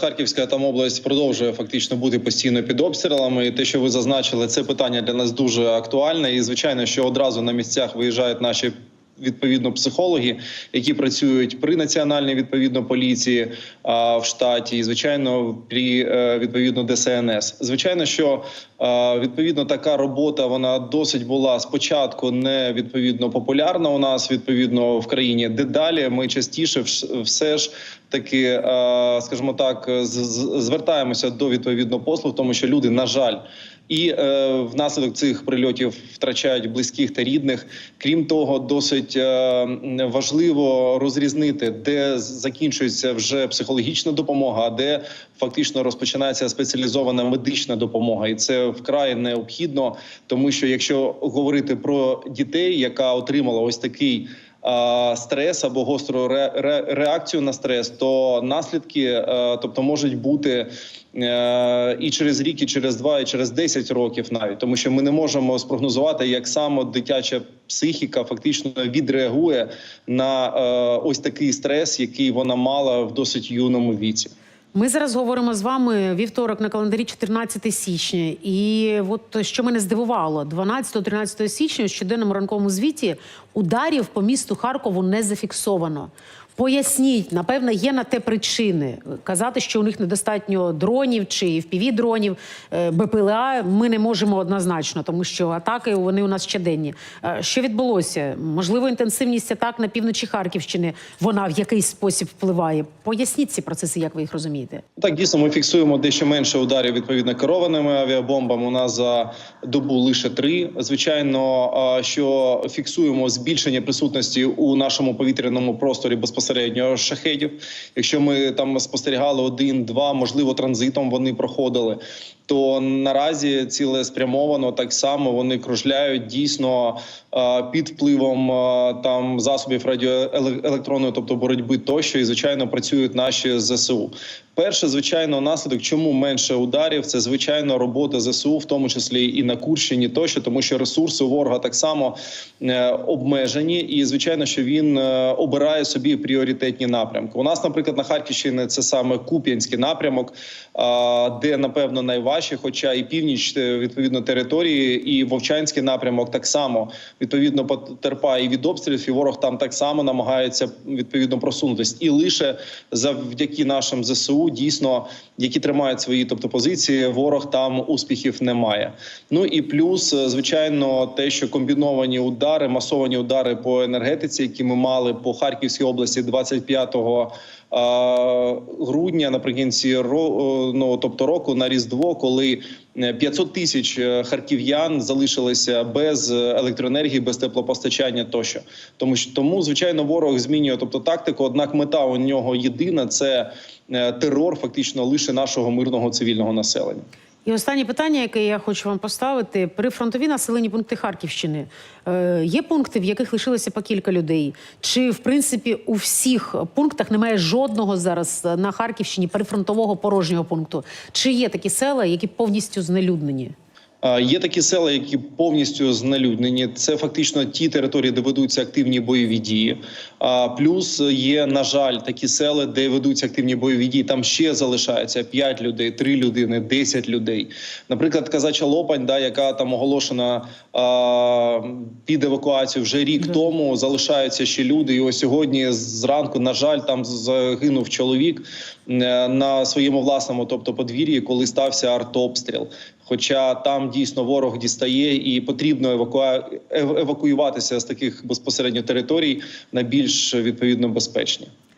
Харківська там область продовжує фактично бути постійно під обстрілами. І те, що ви зазначили, це питання для нас дуже актуальне. І звичайно, що одразу на місцях виїжджають наші. Відповідно, психологи, які працюють при національній відповідно поліції а, в штаті, і звичайно, при е, відповідно ДСНС. Звичайно, що відповідно така робота вона досить була спочатку не відповідно популярна у нас відповідно в країні. Дедалі ми частіше все ж таки, скажімо так, звертаємося до відповідно послуг, тому що люди, на жаль. І е, внаслідок цих прильотів втрачають близьких та рідних. Крім того, досить е, важливо розрізнити, де закінчується вже психологічна допомога, а де фактично розпочинається спеціалізована медична допомога, і це вкрай необхідно, тому що якщо говорити про дітей, яка отримала ось такий стрес або гостру ре- ре- реакцію на стрес, то наслідки, е, тобто, можуть бути е, і через рік, і через два, і через 10 років, навіть тому, що ми не можемо спрогнозувати, як саме дитяча психіка фактично відреагує на е, ось такий стрес, який вона мала в досить юному віці. Ми зараз говоримо з вами вівторок на календарі 14 січня. І от що мене здивувало, 12-13 січня у щоденному ранковому звіті ударів по місту Харкову не зафіксовано. Поясніть, напевно, є на те причини. Казати, що у них недостатньо дронів чи fpv дронів е, БПЛА. Ми не можемо однозначно, тому що атаки вони у нас щоденні. Е, Що відбулося? Можливо, інтенсивність атак на півночі Харківщини вона в якийсь спосіб впливає. Поясніть ці процеси, як ви їх розумієте. Так, дійсно, ми фіксуємо дещо менше ударів відповідно керованими авіабомбами. У нас за добу лише три. Звичайно, що фіксуємо збільшення присутності у нашому повітряному просторі безпосередньо шахедів. Якщо ми там спостерігали один-два, можливо, транзитом вони проходили. То наразі цілеспрямовано так само вони кружляють дійсно під впливом там засобів радіоелектронної, тобто боротьби тощо, і звичайно працюють наші зсу. Перше, звичайно, наслідок, чому менше ударів, це звичайно робота ЗСУ, в тому числі і на Курщині, тощо, тому що ресурси ворога так само е, обмежені, і звичайно, що він е, обирає собі пріоритетні напрямки. У нас, наприклад, на Харківщині це саме Куп'янський напрямок, де напевно найважче, хоча і північ е, відповідно території, і Вовчанський напрямок так само відповідно потерпає і від обстрілів, і ворог там так само намагається відповідно просунутись. І лише завдяки нашим ЗСУ, дійсно, які тримають свої, тобто позиції, ворог там успіхів немає. Ну і плюс, е, звичайно, те, що комбіновані удари, масовані удари по енергетиці, які ми мали по Харківській області 25 а, грудня наприкінці ну, тобто року на різдво, коли е, 500 тисяч е, харків'ян залишилися без е, електроенергії, без теплопостачання тощо. Тому тому, звичайно, ворог змінює тобто тактику. Однак мета у нього єдина це е, терор, фактично лише нашого мирного цивільного населення. І останнє питання, яке я хочу вам поставити: при фронтові населені пункти Харківщини е, є пункти, в яких лишилося по кілька людей. Чи в принципі у всіх пунктах немає жодного зараз на Харківщині прифронтового порожнього пункту? Чи є такі села, які повністю знелюднені? Є такі села, які повністю знелюднені. Це фактично ті території, де ведуться активні бойові дії. Плюс є, на жаль, такі села, де ведуться активні бойові дії. Там ще залишається 5 людей, 3 людини, 10 людей. Наприклад, казача Лопань, да, яка там оголошена а, під евакуацію вже рік Да. тому. Залишаються ще люди. І ось сьогодні зранку, на жаль, там загинув чоловік е, на своєму власному, тобто подвір'ї, коли стався артобстріл. Хоча там дійсно ворог дістає і потрібно евакуа... евакуюватися з таких безпосередньо територій на більш відповідно безпечні.